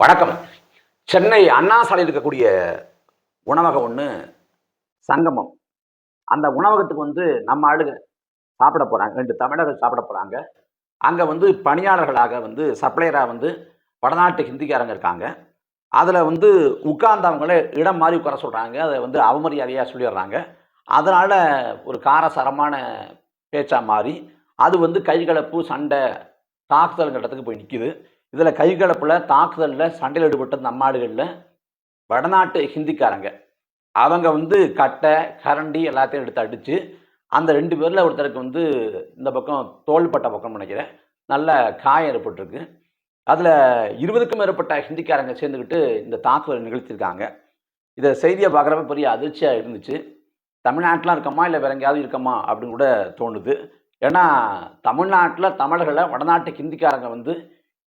வணக்கம். சென்னை அண்ணா சாலையில் இருக்கக்கூடிய உணவகம் ஒன்று சங்கமம். அந்த உணவகத்துக்கு வந்து நம்ம ஆளுங்க சாப்பிட போகிறாங்க ரெண்டு தமிழர்கள் சாப்பிட போகிறாங்க அங்கே வந்து பணியாளர்களாக வந்து சப்ளையராக வந்து வடநாட்டு ஹிந்திக்காரங்க இருக்காங்க. அதில் வந்து உட்கார்ந்தவங்களே இடம் மாதிரி உட்கார சொல்கிறாங்க அதை வந்து அவமரியாதையாக சொல்லிடுறாங்க. அதனால் ஒரு காரசாரமான பேச்சாக மாறி அது வந்து கைகலப்பு சண்டை தாக்குதல் இடத்துக்கு போய் நிற்கிது இதில் கைகலப்பில் தாக்குதலில் சண்டையில் ஈடுபட்ட நம்ம ஆடுகளில் வடநாட்டு ஹிந்திக்காரங்க. அவங்க வந்து கட்டை கரண்டி எல்லாத்தையும் எடுத்து அடித்து அந்த ரெண்டு பேரில் ஒருத்தருக்கு வந்து இந்த பக்கம் தோள்பட்ட பக்கம் நினைக்கிறேன். நல்ல காயம் ஏற்பட்டிருக்கு. அதில் இருபதுக்கும் மேற்பட்ட ஹிந்திக்காரங்க சேர்ந்துக்கிட்டு இந்த தாக்குதல் நிகழ்த்தியிருக்காங்க. இதை செய்தியை பார்க்குறப்ப பெரிய அதிர்ச்சியாக இருந்துச்சு. தமிழ்நாட்டிலாம் இருக்கமா இல்லை வேற எங்கேயாவது இருக்கமா அப்படின்னு கூட தோணுது. ஏன்னா தமிழ்நாட்டில் தமிழர்களை வடநாட்டு ஹிந்திக்காரங்க வந்து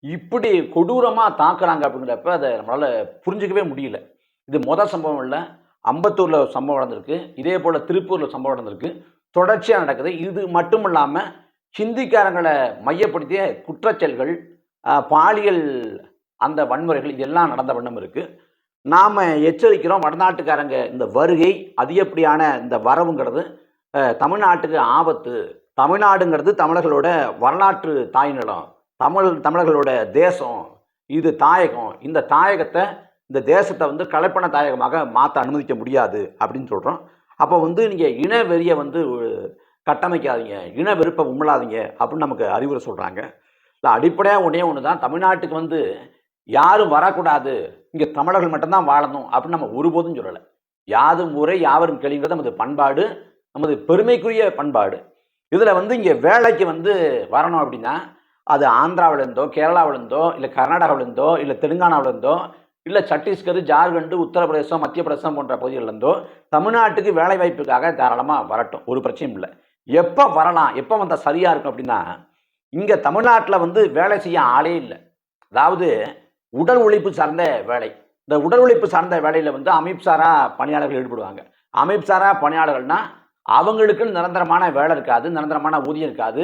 இப்படி கொடூரமாக தாக்குறாங்க அப்படிங்கிறப்ப அதை நம்மளால் புரிஞ்சிக்கவே முடியல. இது மொதல் சம்பவம் இல்லை. அம்பத்தூரில் சம்பவம் நடந்திருக்கு. இதே போல் திருப்பூரில் சம்பவம் நடந்திருக்கு. தொடர்ச்சியாக நடக்குது. இது மட்டும் இல்லாமல் ஹிந்திக்காரங்களை மையப்படுத்திய குற்றச்செயல்கள் பாலியல் அந்த வன்முறைகள் இதெல்லாம் நடந்த வண்ணம் இருக்குது நாம் எச்சரிக்கிறோம் வடநாட்டுக்காரங்க இந்த வருகை அதிகப்படியான இந்த வரவுங்கிறது. தமிழ்நாட்டுக்கு ஆபத்து. தமிழ்நாடுங்கிறது தமிழர்களோட வரலாற்று தாய் நிலம். தமிழ் தமிழர்களோட தேசம் இது தாயகம். இந்த தாயகத்தை இந்த தேசத்தை வந்து கலப்பண தாயகமாக மாற்ற அனுமதிக்க முடியாது அப்படின்னு சொல்கிறோம் அப்போ வந்து நீங்கள் இன வெறியை வந்து கட்டமைக்காதீங்க. இன வெறுப்பை உம்மலாதீங்க அப்படின்னு நமக்கு அறிவுரை சொல்கிறாங்க இல்லை அடிப்படையாக ஒன்றே ஒன்று தான் தமிழ்நாட்டுக்கு வந்து யாரும் வரக்கூடாது. இங்கே தமிழர்கள் மட்டும்தான் வாழணும் அப்படின்னு நம்ம ஒருபோதும் சொல்லலை. யாதும் ஊரே யாவரும் கேள்விங்கிறது நமது பண்பாடு நமது பெருமைக்குரிய பண்பாடு. இதில் வந்து இங்கே வேலைக்கு வந்து வரணும் அப்படின்னா அது ஆந்திராவிலேருந்தோ கேரளாவிலேருந்தோ இல்லை கர்நாடகாவிலேருந்தோ இல்லை தெலுங்கானாவிலேருந்தோ இல்லை சத்தீஸ்கர் ஜார்க்கண்டு உத்தரப்பிரதேசம் மத்திய பிரதேசம் போன்ற பகுதிகளிலேருந்தோ தமிழ்நாட்டுக்கு வேலை வாய்ப்புக்காக தாராளமாக வரட்டும். ஒரு பிரச்சனையும் இல்லை. எப்போ வரலாம் எப்போ வந்தால் சரியாக இருக்கும் அப்படின்னா இங்கே தமிழ்நாட்டில் வந்து வேலை செய்ய ஆளே இல்லை. அதாவது உடல் உழைப்பு சார்ந்த வேலை. இந்த உடல் உழைப்பு சார்ந்த வேலையில் வந்து அமைப்சாரா பணியாளர்கள் ஈடுபடுவாங்க. அமைப்சாரா பணியாளர்கள்னால் அவங்களுக்கு நிரந்தரமான வேலை இருக்காது நிரந்தரமான ஊதியம் இருக்காது.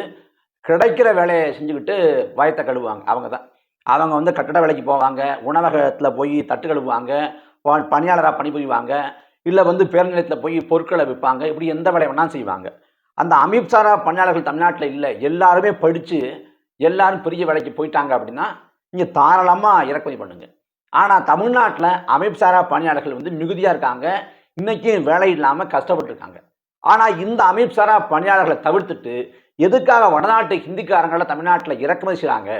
கிடைக்கிற வேலையை செஞ்சுக்கிட்டு வயத்தை கழுவுவாங்க. அவங்க தான். அவங்க வந்து கட்டட வேலைக்கு போவாங்க உணவகத்தில் போய் தட்டு கழுவுவாங்க பணியாளராக பணிபுரிவாங்க இல்லை வந்து பேருந்து நிலையத்தில் போய் பொருட்களை விற்பாங்க இப்படி எந்த வேலை வேணாலும் செய்வாங்க. அந்த அமைப்சாரா பணியாளர்கள் தமிழ்நாட்டில் இல்லை. எல்லாருமே படித்து எல்லாரும் பெரிய வேலைக்கு போயிட்டாங்க அப்படின்னா இங்கே தாராளமாக இறக்குமதி பண்ணுங்கள் ஆனால் தமிழ்நாட்டில் அமைப்சாரா பணியாளர்கள் வந்து மிகுதியாக இருக்காங்க. இன்றைக்கும் வேலை இல்லாமல் கஷ்டப்பட்டுருக்காங்க. ஆனால் இந்த அமைப்சாரா பணியாளர்களை தவிர்த்துட்டு எதுக்காக வடநாட்டு ஹிந்திக்காரங்களை தமிழ்நாட்டில் இறக்குமதி செய்கிறாங்க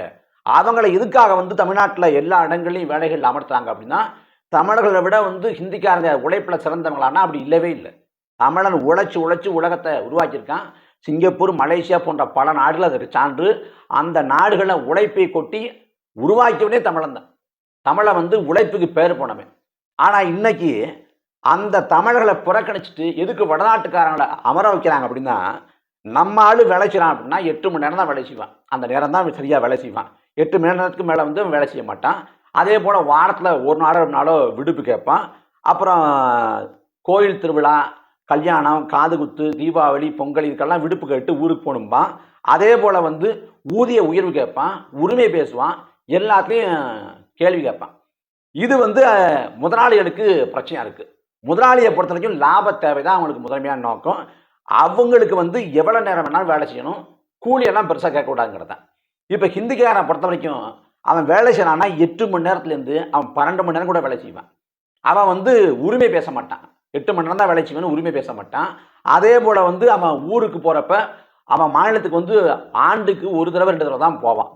அவங்கள எதுக்காக வந்து தமிழ்நாட்டில் எல்லா இடங்களையும் வேலைகள் அமர்த்துறாங்க அப்படின்னா தமிழர்களை விட வந்து ஹிந்திக்காரங்க உழைப்பில் சிறந்தவங்களானா அப்படி இல்லவே இல்லை. தமிழன் உழைச்சி உழைச்சி உலகத்தை உருவாக்கியிருக்கான். சிங்கப்பூர் மலேசியா போன்ற பல நாடுகள் அதற்கு சான்று. அந்த நாடுகளில் உழைப்பை கொட்டி உருவாக்கியவனே தமிழன் தான். தமிழை வந்து உழைப்புக்கு பேர் போனவன். ஆனால் இன்னைக்கு அந்த தமிழர்களை புறக்கணிச்சிட்டு எதுக்கு வடநாட்டுக்காரங்களை அமர வைக்கிறாங்க அப்படின்னா நம்ம ஆளு வேலை செய்யலாம் அப்படின்னா எட்டு மணி நேரம் தான் வேலை செய்வான். அந்த நேரம் தான் சரியாக வேலை செய்வான். எட்டு மணி நேரத்துக்கு மேலே வந்து வேலை செய்ய மாட்டான். அதே போல் வாரத்தில் ஒரு நாளோ ரெண்டு நாளோ விடுப்பு கேட்பான். அப்புறம் கோயில் திருவிழா கல்யாணம் காது குத்து தீபாவளி பொங்கல் இதுக்கெல்லாம் விடுப்பு கேட்டு ஊருக்கு போகணும்பான். அதே போல் வந்து ஊதிய உயர்வு கேட்பான் உரிமை பேசுவான் எல்லாத்துலேயும் கேள்வி கேட்பான். இது வந்து முதலாளிகளுக்கு பிரச்சனையாக இருக்குது முதலாளியை பொறுத்த வரைக்கும் லாப தேவை தான் அவங்களுக்கு முதன்மையான நோக்கம். அவங்களுக்கு வந்து எவ்வளோ நேரம் வேணாலும் வேலை செய்யணும்? கூலியெல்லாம் பெருசாக கேட்கக்கூடாதுங்கிறது. தான் இப்போ ஹிந்திக்காரனை பொறுத்த வரைக்கும் அவன் வேலை செய்யறான்னா எட்டு மணி நேரத்துலேருந்து அவன் பன்னெண்டு மணி நேரம் கூட வேலை செய்வான். அவன் வந்து உரிமை பேச மாட்டான். எட்டு மணி நேரம் தான் வேலை செய்வேன்னு உரிமை பேச மாட்டான். அதே போல் வந்து அவன் ஊருக்கு போகிறப்ப அவன் மாநிலத்துக்கு வந்து ஆண்டுக்கு ஒரு தடவை ரெண்டு தடவை தான் போவான்.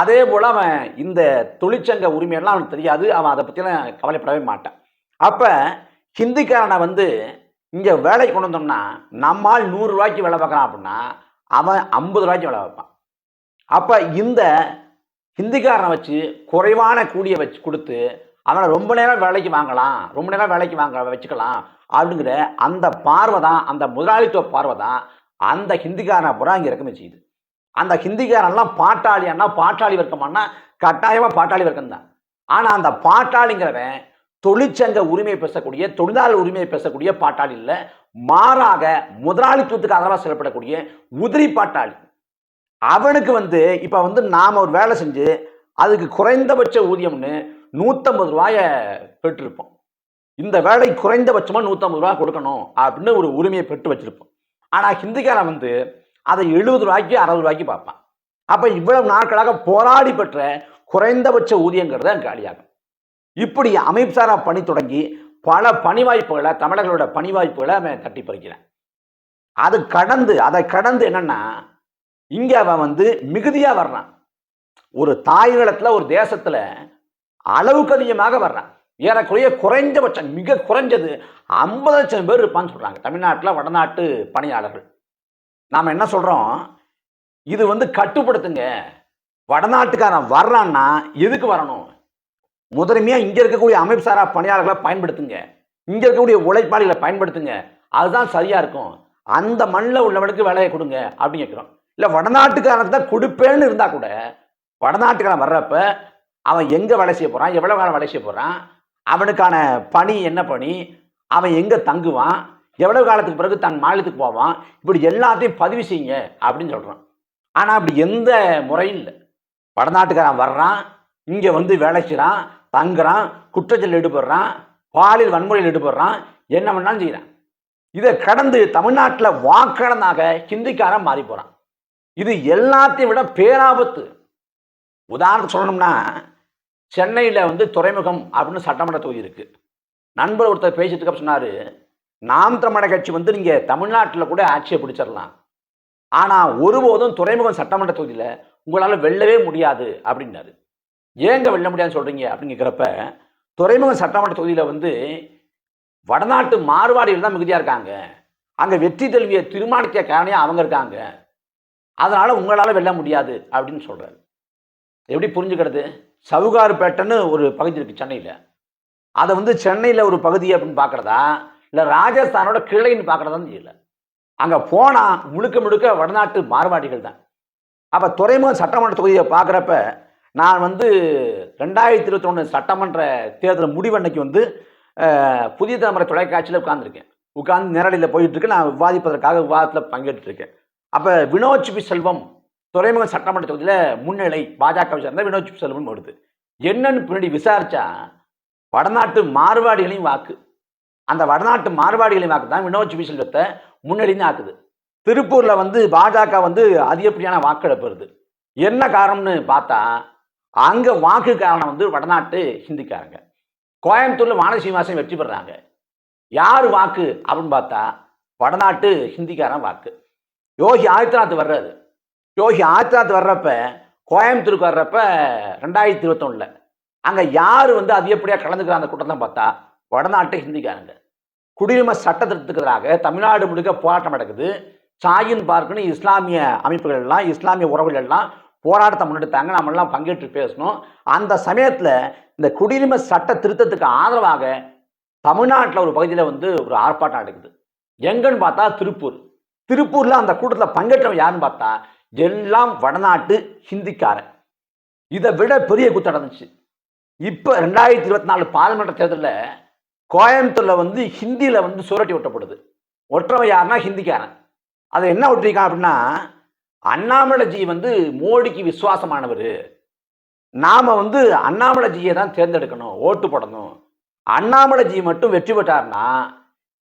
அதே போல் அவன் இந்த தொழிற்சங்க உரிமையெல்லாம் அவனுக்கு தெரியாது. அவன் அதை பற்றிலாம் கவலைப்படவே மாட்டான். அப்போ ஹிந்திக்காரனை வந்து இங்கே வேலைக்கு கொண்டு வந்தோம்னா நம்மால் நூறுரூவாய்க்கு வேலை பார்க்குறான் அப்படின்னா அவன் ஐம்பது ரூபாய்க்கு வேலை பார்ப்பான். அப்போ இந்த ஹிந்திக்காரனை வச்சு குறைவான கூலியை வச்சு கொடுத்து அவனை ரொம்ப நேரம் வேலைக்கு வாங்கலாம் ரொம்ப நேரம் வேலைக்கு வாங்க வச்சுக்கலாம் அப்படிங்கிற அந்த பார்வை தான் அந்த முதலாளித்துவ பார்வை தான் அந்த ஹிந்திக்காரனை பூரா இங்கே இறக்குமே செய்யுது. அந்த ஹிந்திக்காரன்லாம் பாட்டாளியானா பாட்டாளி வர்க்கமானா கட்டாயமாக பாட்டாளி வர்க்கம் தான் ஆனால் அந்த பாட்டாளிங்கிறவன் தொழிற்சங்க உரிமையை பேசக்கூடிய தொழிலாளர் உரிமையை பேசக்கூடிய பாட்டாளி இல்லை. மாறாக முதலாளித்துவத்துக்கு ஆதரவாக செயல்படக்கூடிய உதிரி பாட்டாளி. அவனுக்கு வந்து இப்போ வந்து நாம் ஒரு வேலை செஞ்சு அதுக்கு குறைந்தபட்ச ஊதியம்னு நூற்றம்பது ரூபாயை பெற்றிருப்போம். இந்த வேலை குறைந்தபட்சமாக நூற்றம்பது ரூபா கொடுக்கணும் அப்படின்னு ஒரு உரிமையை பெற்று வச்சுருப்போம். ஆனால் ஹிந்திக்காரன் வந்து அதை எழுபது ரூபாய்க்கு அறுபது ரூபாய்க்கு பார்ப்பான். அப்போ இவ்வளவு நாட்களாக போராடி பெற்ற குறைந்தபட்ச ஊதியங்கிறது காலியாகும். இப்படி அமைப்புசாரா பணி தொடங்கி பல பணி வாய்ப்புகளை தமிழர்களோட பணி வாய்ப்புகளை அவன் தட்டி பறிக்கிறான். அது கடந்து அதை கடந்து என்னன்னா இங்க அவன் வந்து மிகுதியா வர்றான். ஒரு தாய்களத்துல ஒரு தேசத்துல அளவுக்கு அதிகமாக வர்றான். ஏறக்குறைய குறைஞ்சபட்சம் மிக குறைஞ்சது ஐம்பது லட்சம் பேர் இருப்பான்னு சொல்றாங்க தமிழ்நாட்டில் வடநாட்டு பணியாளர்கள். நாம் என்ன சொல்றோம்? இது வந்து கட்டுப்படுத்துங்க. வடநாட்டுக்காரன் வர்றான்னா எதுக்கு வரணும்? முதன்மையாக இங்கே இருக்கக்கூடிய அமைப்புசாரா பணியாளர்களை பயன்படுத்துங்க. இங்கே இருக்கக்கூடிய உழைப்பாளிகளை பயன்படுத்துங்க. அதுதான் சரியாக இருக்கும். அந்த மண்ணில் உள்ளவனுக்கு வேலையை கொடுங்க அப்படின்னு கேட்குறோம். இல்லை வடநாட்டுக்காரன் தான் கொடுப்பேன்னு இருந்தால் கூட வடநாட்டுக்காரன் வர்றப்ப அவன் எங்கே வேலை செய்ய போகிறான் எவ்வளவு காலம் வேலை செய்ய போகிறான் அவனுக்கான பணி என்ன பணி? அவன் எங்கே தங்குவான்? எவ்வளவு காலத்துக்கு பிறகு தன் மாநிலத்துக்கு போவான்? இப்படி எல்லாத்தையும் பதிவு செய்யுங்க அப்படின்னு சொல்கிறான் ஆனால் அப்படி எந்த முறையும் இல்லை. வடநாட்டுக்காரன் வர்றான் இங்கே வந்து வேலை செய்கிறான் தங்குறான் குற்றச்சல் ஈடுபடுறான் பாலியல் வன்முறையில் ஈடுபடுறான் என்ன வேணாலும் செய்கிறான் இதை கடந்து தமிழ்நாட்டில் வாக்கடனாக ஹிந்திக்காரன் மாறி போகிறான் இது எல்லாத்தையும் விட பேராபத்து. உதாரணம் சொல்லணும்னா சென்னையில் வந்து துறைமுகம் அப்படின்னு சட்டமன்ற தொகுதி இருக்குது நண்பர் ஒருத்தர் பேசிட்டு இருக்க சொன்னாரு நாம் தமிழக கட்சி வந்து நீங்கள் தமிழ்நாட்டில் கூட ஆட்சியை பிடிச்சிடலாம். ஆனால் ஒருபோதும் துறைமுகம் சட்டமன்ற தொகுதியில் உங்களால் வெல்லவே முடியாது அப்படின்னாரு. ஏங்க வெல்ல முடியாதுன்னு சொல்றீங்க அப்படின்னு கேட்குறப்ப சட்டமன்ற தொகுதியில் வந்து வடநாட்டு மாறுபாடுகள் தான் மிகுதியாக இருக்காங்க. அங்கே வெற்றி தோல்வியை தீர்மானிக்க காரணியாக அவங்க இருக்காங்க. அதனால் உங்களால் வெல்ல முடியாது அப்படின்னு சொல்கிறாரு எப்படி புரிஞ்சுக்கிறது? சவுகார்பேட்டைன்னு ஒரு பகுதி இருக்குது சென்னையில். அதை வந்து சென்னையில் ஒரு பகுதி அப்படின்னு பார்க்குறதா? இல்லை ராஜஸ்தானோட கிளைன்னு பார்க்குறதான்னு தெரியல. அங்கே போனால் முழுக்க முழுக்க வடநாட்டு மார்வாடிகள் தான். அப்போ துறைமுக சட்டமன்ற தொகுதியை பார்க்குறப்ப நான் வந்து ரெண்டாயிரத்தி இருபத்தொன்று சட்டமன்ற தேர்தல் முடிவன்னைக்கு வந்து புதிய தலைமுறை தொலைக்காட்சியில் உட்காந்துருக்கேன் உட்கார்ந்து நேரடியில் போயிட்டுருக்கு. நான் விவாதிப்பதற்காக விவாதத்தில் பங்கேற்றுருக்கேன். அப்போ வினோத் பி செல்வம் துறைமுக சட்டமன்ற தொகுதியில் முன்னிலை பாஜகவை சேர்ந்த வினோத் பி செல்வம் வருது என்னன்னு பின்னாடி விசாரித்தா வடநாட்டு மாறுபாடுகளையும் வாக்கு. அந்த வடநாட்டு மாறுபாடுகளையும் வாக்கு தான் வினோத் பி செல்வத்தை முன்னிலைன்னு ஆக்குது. திருப்பூரில் வந்து பாஜக வந்து அதிகப்படியான வாக்கெடுப்பு வருது. என்ன காரணம்னு பார்த்தா அங்கே வாக்கு காரணம் வந்து வடநாட்டு ஹிந்திக்காரங்க. கோயம்புத்தூரில் வான சீனிவாசன் வெற்றி பெறாங்க. யார் வாக்கு? அப்படின்னு பார்த்தா வடநாட்டு ஹிந்திக்காரன் வாக்கு. யோகி ஆதித்யநாத் வர்றாரு. யோகி ஆதித்யநாத் வர்றப்ப கோயம்புத்தூருக்கு வர்றப்ப ரெண்டாயிரத்தி இருபத்தொன்னில். அங்கே யார் வந்து அதிகப்படியாக கலந்துக்கிற அந்த கூட்டம் தான் பார்த்தா வடநாட்டு ஹிந்திக்காரங்க. குடியுரிமை சட்ட திருத்தத்துக்கு தமிழ்நாடு முழுக்க போராட்டம் நடக்குது. சாயின் பார்க்குன்னு இஸ்லாமிய அமைப்புகள் எல்லாம் இஸ்லாமிய உறவுகள் எல்லாம் போராட்டத்தை முன்னெடுத்தாங்க. நம்மளெல்லாம் பங்கேற்று பேசணும். அந்த சமயத்தில் இந்த குடியுரிமை சட்ட திருத்தத்துக்கு ஆதரவாக தமிழ்நாட்டில் ஒரு பகுதியில் வந்து ஒரு ஆர்ப்பாட்டம் நடக்குது. எங்கன்னு பார்த்தா திருப்பூர். திருப்பூரில் அந்த கூட்டத்தில் பங்கேற்றவன் யாருன்னு பார்த்தா எல்லாம் வடநாட்டு ஹிந்திக்காரன். இதை விட பெரிய கூட்டம் நடந்துச்சு. இப்போ ரெண்டாயிரத்தி இருபத்தி நாலு பாராளுமன்ற தேர்தலில் கோயம்புத்தூரில் வந்து ஹிந்தியில் வந்து சுரட்டி ஒட்டப்படுது. ஒற்றவன் யாருன்னா ஹிந்திக்காரன். அதை என்ன ஒட்டிருக்கான் அப்படின்னா அண்ணாமலைஜி வந்து மோடிக்கு விசுவாசமானவர். நாம் வந்து அண்ணாமலைஜியை தான் தேர்ந்தெடுக்கணும் ஓட்டு போடணும். அண்ணாமலைஜி மட்டும் வெற்றி பெற்றார்னா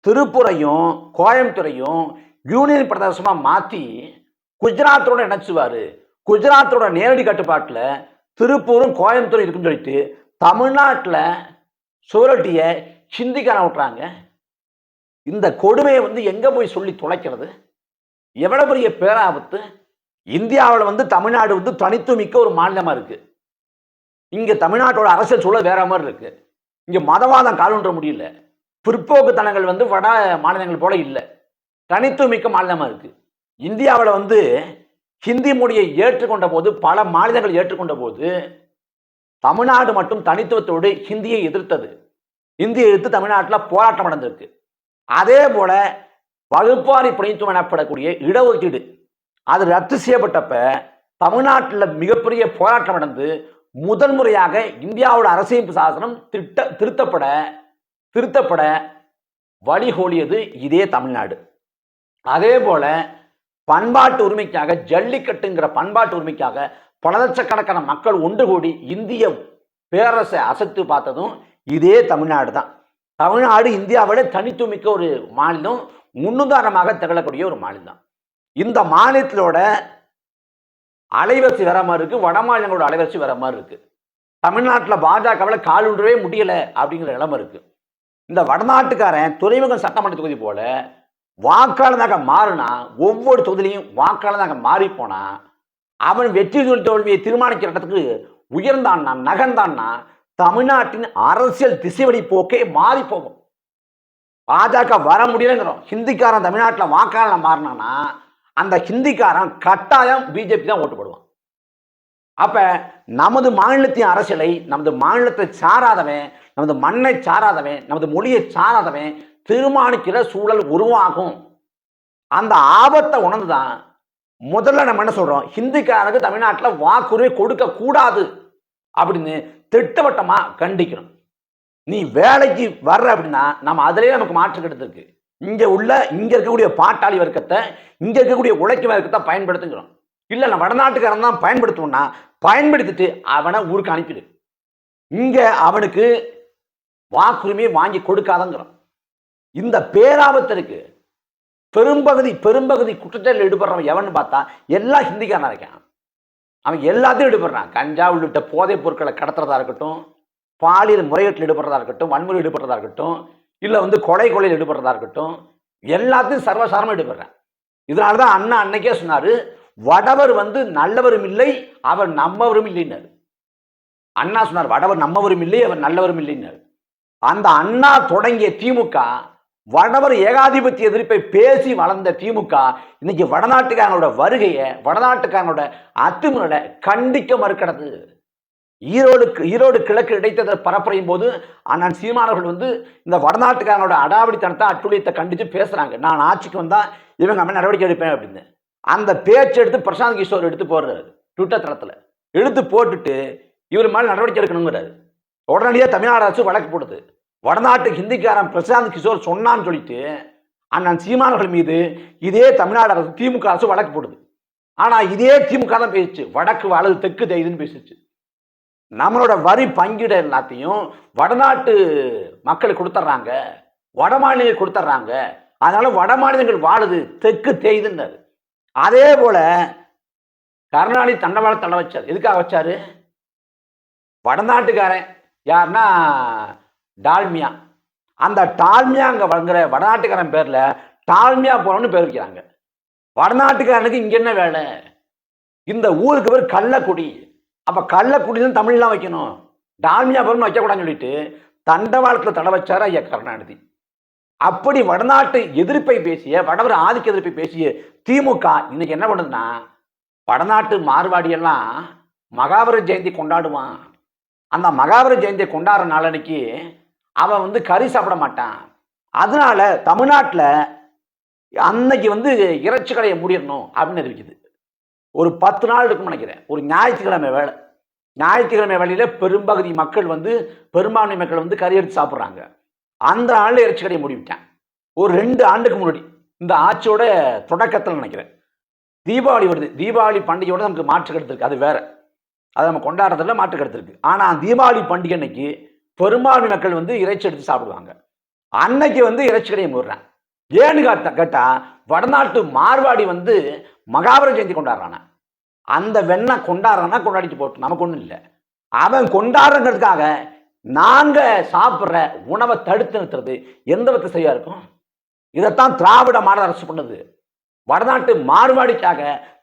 திருப்பூரையும் கோயம்புத்தூரையும் யூனியன் பிரதேசமாக மாற்றி குஜராத்தோட இணைச்சுவார். குஜராத்தோட நேரடி கட்டுப்பாட்டில் திருப்பூரும் கோயம்புத்தூரும் இருக்குன்னு சொல்லிட்டு தமிழ்நாட்டில் சுவரொட்டியை ஹிந்திக்காரன் விட்றாங்க இந்த கொடுமையை வந்து எங்கே போய் சொல்லி தொலைக்கிறது? எவ்வளோ பெரிய பேராபத்து? இந்தியாவில் வந்து தமிழ்நாடு வந்து தனித்துவமிக்க ஒரு மாநிலமாக இருக்கு. இங்கே தமிழ்நாட்டோட அரசியல் சூழல் வேற மாதிரி இருக்கு. இங்கே மதவாதம் காலன்ற முடியல. பிற்போக்குத்தனங்கள் வந்து வட மாநிலங்கள் போல இல்லை. தனித்துவமிக்க மாநிலமாக இருக்கு. இந்தியாவில் வந்து ஹிந்தி மொழியை ஏற்றுக்கொண்ட போது பல மாநிலங்கள் ஏற்றுக்கொண்ட போது தமிழ்நாடு மட்டும் தனித்துவத்தோடு ஹிந்தியை எதிர்த்தது. ஹிந்தியை எதிர்த்து தமிழ்நாட்டில் போராட்டம் நடந்திருக்கு. அதே போல வகுப்பாரி பிரதித்துவம் எனப்படக்கூடிய இடஒதுக்கீடு அது ரத்து செய்யப்பட்டப்ப தமிழ்நாட்டில் மிகப்பெரிய போராட்டம் நடந்து முதல் முறையாக இந்தியாவோட அரசியமைப்பு சாசனம் திட்ட திருத்தப்பட திருத்தப்பட வழிகோலியது இதே தமிழ்நாடு. அதே போல பண்பாட்டு உரிமைக்காக ஜல்லிக்கட்டுங்கிற பண்பாட்டு உரிமைக்காக பல லட்சக்கணக்கான மக்கள் ஒன்று கூடி இந்திய பேரரசை அசத்து பார்த்ததும் இதே தமிழ்நாடு தான். தமிழ்நாடு இந்தியாவிட தனித்துவமிக்க ஒரு மாநிலம் முன்னுதாரணமாக திகழக்கூடிய ஒரு மாநிலம் இந்த மாநிலத்திலோட அலைவரிசை வர மாதிரி இருக்கு வட மாநிலங்களோட அலைவரிசை வர மாதிரி இருக்கு. தமிழ்நாட்டில் பாஜகவில் காலுன்றவே முடியல அப்படிங்கிற நிலைமை இருக்கு. இந்த வடநாட்டுக்காரன் துறைமுகம் சட்டமன்ற தொகுதி போல வாக்காளனாக மாறினா ஒவ்வொரு தொகுதியிலையும் வாக்காளனாக மாறி போனா அவன் வெற்றி தோல்வியை தீர்மானிக்கிற இடத்துக்கு உயர்ந்தான்னா நகர்ந்தான்னா தமிழ்நாட்டின் அரசியல் திசைவடி போக்கே மாறி போகும். பாஜக வர முடியலைங்கிறோம். ஹிந்திக்காரன் தமிழ்நாட்டில் வாக்காளன் மாறினானா அந்த ஹிந்திக்காரன் கட்டாயம் பிஜேபி தான் ஓட்டு போடுவான். அப்ப நமது மாநிலத்தின் அரசியலை நமது மாநிலத்தை சாராதவன் நமது மண்ணை சாராதவன் நமது மொழியை சாராதவன் தீர்மானிக்கிற சூழல் உருவாகும். அந்த ஆபத்தை உணர்ந்துதான் முதல்ல நம்ம என்ன சொல்றோம்? ஹிந்திக்காரனுக்கு தமிழ்நாட்டில் வாக்குரிமை கொடுக்க கூடாது அப்படின்னு திட்டவட்டமா கண்டிக்கிறோம் நீ வேலைக்கு வர்ற அப்படின்னா நம்ம அதிலே நமக்கு மாற்று கிடைத்திருக்கு இங்க உள்ள இங்க இருக்கக்கூடிய பாட்டாளி வர்க்கத்தை இங்க இருக்கக்கூடிய உழைக்கும் வர்க்கத்தை பயன்படுத்துங்கிறோம். இல்ல நான் வடநாட்டுக்காரன் தான் பயன்படுத்துவோம்னா பயன்படுத்திட்டு அவனை ஊருக்கு அனுப்பிடு. இங்க அவனுக்கு வாக்குரிமையை வாங்கி கொடுக்காதங்கிறோம். இந்த பேராபத்திற்கு பெரும்பகுதி பெரும்பகுதி குற்றச்சாட்டில் ஈடுபடுறவன் எவன்னு பார்த்தா எல்லாம் ஹிந்திக்காரனாக இருக்கான். அவன் எல்லாத்தையும் ஈடுபடுறான். கஞ்சா உள்ளிட்ட போதைப் பொருட்களை கடத்துறதா இருக்கட்டும் பாலியல் முறையீட்டில் ஈடுபடுறதா இருக்கட்டும் வன்முறை ஈடுபடுறதா இருக்கட்டும் இல்லை வந்து கொலை கொலையில் ஈடுபடுறதா இருக்கட்டும் எல்லாத்தையும் சர்வசாரமாக ஈடுபடுறான். இதனால தான் அண்ணா அன்னைக்கே சொன்னார் வடவர் வந்து நல்லவரும் இல்லை அவர் நம்மவரும் இல்லைன்னாரு. அண்ணா சொன்னார் வடவர் நம்மவரும் இல்லை அவர் நல்லவரும் இல்லைன்னாரு. அந்த அண்ணா தொடங்கிய திமுக வடவர் ஏகாதிபத்திய எதிர்ப்பை பேசி வளர்ந்த திமுக இன்னைக்கு வடநாட்டுக்காரங்களோட வருகையை வடநாட்டுக்காரங்களோட அத்துமுறை கண்டிக்க மறுக்கிறது. ஈரோடுக்கு ஈரோடு கிழக்கு இடைத்தேர்தல் பரப்புரையும் போது அண்ணன் சீமானவர்கள் வந்து இந்த வடநாட்டுக்காரனோட அடாவடித்தனத்தை அட்டுழியத்தை கண்டித்து பேசுறாங்க. நான் ஆட்சிக்கு வந்தா இவங்க அம்மா நடவடிக்கை எடுப்பேன் அப்படின்னு. அந்த பேச்சு எடுத்து பிரசாந்த் கிஷோர் எடுத்து போடுறாரு ட்விட்டர் தளத்தில். எடுத்து போட்டுட்டு இவர் மேலே நடவடிக்கை எடுக்கணுங்கிறாரு. உடனடியாக தமிழ்நாடு அரசு வழக்கு போடுது. வடநாட்டு ஹிந்திக்காரன் பிரசாந்த் கிஷோர் சொன்னான்னு சொல்லிட்டு அண்ணன் சீமானவர்கள் மீது இதே தமிழ்நாடு அரசு திமுக அரசு வழக்கு போடுது. ஆனால் இதே திமுக தான் பேசுச்சு. வடக்கு வலது தெற்கு தெய்துன்னு பேசிச்சு. நம்மளோட வரி பங்கீடு எல்லாத்தையும் வடநாட்டு மக்கள் கொடுத்துட்றாங்க வட மாநிலங்கள் கொடுத்துட்றாங்க அதனால வட மாநிலங்கள் வாழுது தெற்கு தேய்துன்னாரு. அதே போல கருணாநிதி தண்டவாள தள்ள வச்சார். எதுக்காக வச்சாரு? வடநாட்டுக்காரன் யாருன்னா டால்மியா. அந்த டால்மியா அங்கே வழங்குற வடநாட்டுக்காரன் பேரில் டால்மியா போனோம்னு பேர் வைக்கிறாங்க. வடநாட்டுக்காரனுக்கு இங்கே என்ன வேலை? இந்த ஊருக்கு பேர் கள்ளக்குடி. அப்போ கள்ளக்குடி தமிழ்லாம் வைக்கணும். டால்மியா வைக்கக்கூடாதுன்னு சொல்லிட்டு தண்டவாளத்தில் தடை வச்சார் ஐயா கருணாநிதி. அப்படி வடநாட்டு எதிர்ப்பை பேசிய வடவர் ஆதிக்க எதிர்ப்பை பேசிய திமுக இன்னைக்கு என்ன பண்ணுதுன்னா வடநாட்டு மார்வாடியெல்லாம் மகாவர ஜெயந்தி கொண்டாடுவான். அந்த மகாவர ஜெயந்தியை கொண்டாடுற நாளன்னைக்கு அவன் வந்து கறி சாப்பிட மாட்டான். அதனால தமிழ்நாட்டில் அன்னைக்கு வந்து இறைச்சி கடையை மூடிடணும் அப்படின்னு இருக்குது. ஒரு பத்து நாள் இருக்கும்னு நினைக்கிறேன். ஒரு ஞாயிற்றுக்கிழமை வேலை. ஞாயிற்றுக்கிழமை வேலையில் பெரும்பகுதி மக்கள் வந்து பெரும்பான்மை மக்கள் வந்து கறி எடுத்து சாப்பிட்றாங்க. அந்த நாளில் இறைச்சி கடையை மூடிவிட்டேன் ஒரு ரெண்டு ஆண்டுக்கு முன்னாடி. இந்த ஆட்சியோட தொடக்கத்தில் நினைக்கிறேன். தீபாவளி வருது. தீபாவளி பண்டிகையோட நமக்கு மாற்று கெடுத்துருக்கு அது வேற. அதை நம்ம கொண்டாடுறதுல மாற்று கருத்து ஆனால் தீபாவளி பண்டிகை அன்னைக்கு பெரும்பான்மை மக்கள் வந்து இறைச்சி எடுத்து சாப்பிடுவாங்க. அன்னைக்கு வந்து இறைச்சி கடையை மூடுறேன் ஏன்னு கேட்டா வடநாட்டு மார்வாடி வந்து மகாபர ஜெயந்தி கொண்டாடுறானா. அந்த வெண்ணை கொண்டாடுறானா கொண்டாடிட்டு போட்டு நமக்கு ஒன்றும் இல்லை. அவன் கொண்டாடுறதுக்காக நாங்கள் சாப்பிட்ற உணவை தடுத்து நிறுத்துறது எந்த விதத்தை சரியாக இருக்கும்? இதைத்தான் திராவிட மாடல் அரசு பண்ணுது. வடநாட்டு மார்வாடிக்காக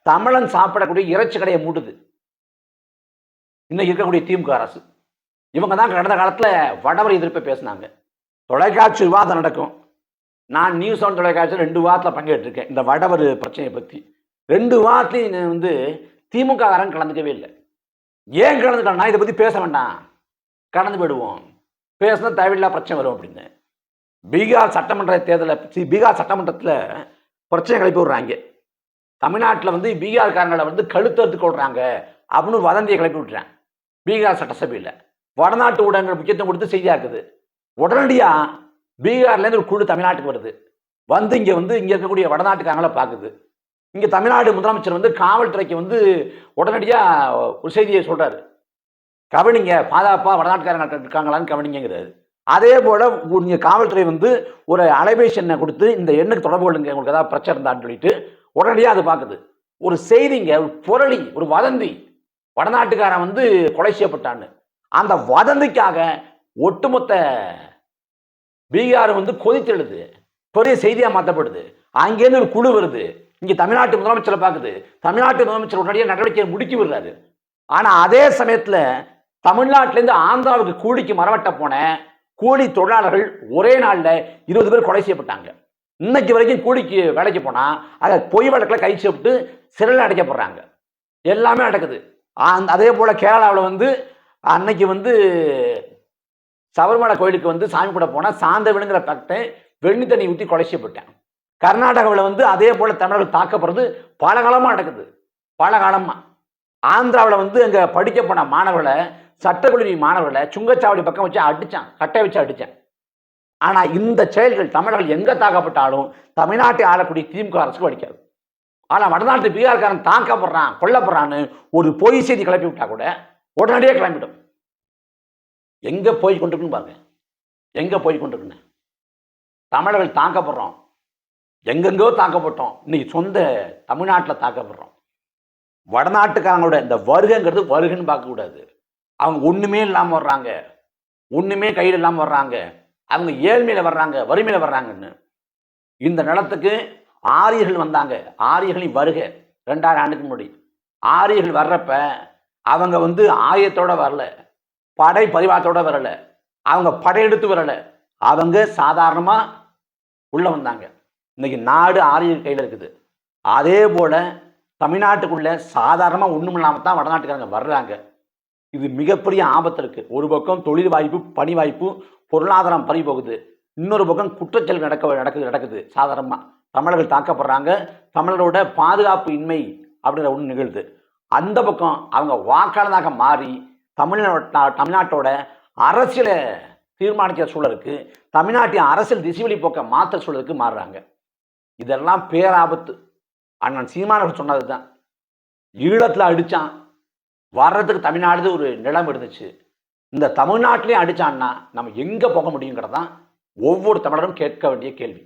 தமிழன் சாப்பிடக்கூடிய இறைச்சி கடையை மூடுது. இன்னும் இருக்கக்கூடிய திமுக அரசு. இவங்க தான் கடந்த காலத்தில் வடவர் எதிர்ப்பை பேசினாங்க. தொலைக்காட்சி விவாதம் நடக்கும். நான் நியூஸ் ஆன் தொலைக்காட்சியில் ரெண்டு வாரத்தில் பங்கேற்றிருக்கேன். இந்த வடவர் பிரச்சனையை பற்றி ரெண்டு வாரத்துலையும் வந்து திமுக காரன் கலந்துக்கவே இல்லை. ஏன் கலந்துக்கலாம் இதை பற்றி பேச வேண்டாம். கடந்து போயிடுவோம். பேசினா தேவையில்லா பிரச்சனை வரும் அப்படின்னு. பீகார் சட்டமன்ற தேர்தலில் பீகார் சட்டமன்றத்தில் பிரச்சனை கிளப்பி விடுறாங்க. தமிழ்நாட்டில் வந்து பீகார்காரங்களை வந்து கழுத்தறுத்து கொள்றாங்க அப்படின்னு வதந்தியை கிளப்பி விட்டுறேன் பீகார் சட்டசபையில். வடநாட்டு ஊடகங்கள் முக்கியத்துவம் கொடுத்து செய்தியாக்குது உடனடியாக பீகார்லேருந்து ஒரு குழு தமிழ்நாட்டுக்கு வருது. வந்து இங்கே வந்து இங்கே இருக்கக்கூடிய வடநாட்டுக்காரங்களை பார்க்குது. இங்கே தமிழ்நாடு முதலமைச்சர் வந்து காவல்துறைக்கு வந்து உடனடியாக ஒரு செய்தியை சொல்கிறாரு கவனிங்க பாதுகாப்பாக வடநாட்டுக்காரங்க இருக்காங்களான்னு கவனிங்கிறது அதே போல் நீங்கள் காவல்துறை வந்து ஒரு அலைபேசி எண்ணை கொடுத்து இந்த எண்ணுக்கு தொடர்பு கொள்ளுங்க உங்களுக்கு ஏதாவது பிரச்சனை இருந்தான்னு சொல்லிட்டு உடனடியாக அது பார்க்குது ஒரு செய்திங்க ஒரு புரளி ஒரு வதந்தி வடநாட்டுக்காரன் வந்து கொலை செய்யப்பட்டான்னு. அந்த வதந்திக்காக ஒட்டுமொத்த பீகார் வந்து கொதித்தெழுது. பெரிய செய்தியாக மாற்றப்படுது அங்கேருந்து ஒரு குழு வருது. இங்கே தமிழ்நாட்டு முதலமைச்சரை பார்க்குது. தமிழ்நாட்டு முதலமைச்சர் உடனடியாக நடவடிக்கையை முடுக்கி விடுறாரு. ஆனால் அதே சமயத்தில் தமிழ்நாட்டிலேருந்து ஆந்திராவுக்கு கூலிக்கு மரவட்ட போன கூலி தொழிலாளர்கள் ஒரே நாளில் இருபது பேர் கொலை செய்யப்பட்டாங்க. இன்னைக்கு வரைக்கும் கூலிக்கு வேலைக்கு போனால் அதை பொய் வழக்கில் கை சாப்பிட்டு சிறையில் அடைக்கப்படுறாங்க எல்லாமே நடக்குது. அந்த- அதே போல் கேரளாவில் வந்து அன்னைக்கு வந்து சபரிமலை கோயிலுக்கு வந்து சாமி கூட போனால் சாந்த விழுங்கிற பக்கத்தை வெண்ணி தண்ணி ஊற்றி கொலை செய்யப்பட்டேன். கர்நாடகாவில் வந்து அதே போல் தமிழர்கள் தாக்கப்படுறது பல காலமாக நடக்குது. பல காலமாக ஆந்திராவில் வந்து அங்கே படிக்க போன மாணவர்களை சட்டக்கல்லூரி மாணவர்களை சுங்கச்சாவடி பக்கம் வச்சு அடித்தான் கட்டை வச்சு அடித்தான் ஆனால் இந்த செயல்கள் தமிழர்கள் எங்கே தாக்கப்பட்டாலும் தமிழ்நாட்டை ஆளக்கூடிய திமுக அரசுக்கு அடிக்காது ஆனால் வடநாட்டு பீகார்காரன் தாக்கப்படுறான் கொல்லப்படுறான்னு ஒரு பொய் செய்தி கிளப்பி விட்டா கூட உடனடியாக கிளம்பிடும். எங்கே போய் கொண்டிருக்குன்னு பாருங்க. எங்கே போய் கொண்டிருக்குன்னு தமிழர்கள் தாக்கப்படுறோம். எங்கெங்கோ தாக்கப்பட்டோம். இன்னைக்கு சொந்த தமிழ்நாட்டில் தாக்கப்படுறோம். வடநாட்டுக்காரங்களோட இந்த வருகைங்கிறது வருகைன்னு பார்க்கக்கூடாது அவங்க ஒன்றுமே இல்லாமல் வர்றாங்க. ஒன்றுமே கையில் இல்லாமல் வர்றாங்க. அவங்க ஏழ்மையில் வர்றாங்க வறுமையில் வர்றாங்கன்னு. இந்த நிலத்துக்கு ஆரியர்கள் வந்தாங்க. ஆரியர்களின் வருகை ரெண்டாயிரம் ஆண்டுக்கு முன்னாடி. ஆரியர்கள் வர்றப்ப அவங்க வந்து ஆயத்தோட வரல. படை பரிவாரத்தோட வரலை. அவங்க படையெடுத்து வரலை. அவங்க சாதாரணமாக உள்ளே வந்தாங்க. இன்னைக்கு நாடு ஆரியர் கையில் இருக்குது. அதே போல் தமிழ்நாட்டுக்குள்ள சாதாரணமாக ஒன்றும் இல்லாமல் தான் வடநாட்டுக்காரங்க வர்றாங்க. இது மிகப்பெரிய ஆபத்து இருக்குது ஒரு பக்கம் தொழில் வாய்ப்பு பணி வாய்ப்பு பொருளாதாரம் பறி போகுது. இன்னொரு பக்கம் குற்றச்செயல் நடக்க நடக்குது நடக்குது சாதாரணமாக தமிழர்கள் தாக்கப்படுறாங்க. தமிழரோட பாதுகாப்பு இன்மை அப்படிங்கிற ஒன்று நிகழ்து. அந்த பக்கம் அவங்க வாக்காளராக மாறி தமிழ்நாட்டா தமிழ்நாட்டோட அரசியலை தீர்மானிக்கிற சூழலுக்கு தமிழ்நாட்டின் அரசியல் திசைவெளி போக்க மாற்ற சூழலுக்கு மாறுறாங்க. இதெல்லாம் பேராபத்து. அண்ணன் சீமானவர் சொன்னது தான் ஈழத்தில் அடித்தான் வர்றதுக்கு தமிழ்நாடு ஒரு நிலம் இருந்துச்சு. இந்த தமிழ்நாட்டிலையும் அடித்தான்னா நம்ம எங்கே போக முடியுங்கிறது தான் ஒவ்வொரு தமிழரும் கேட்க வேண்டிய கேள்வி.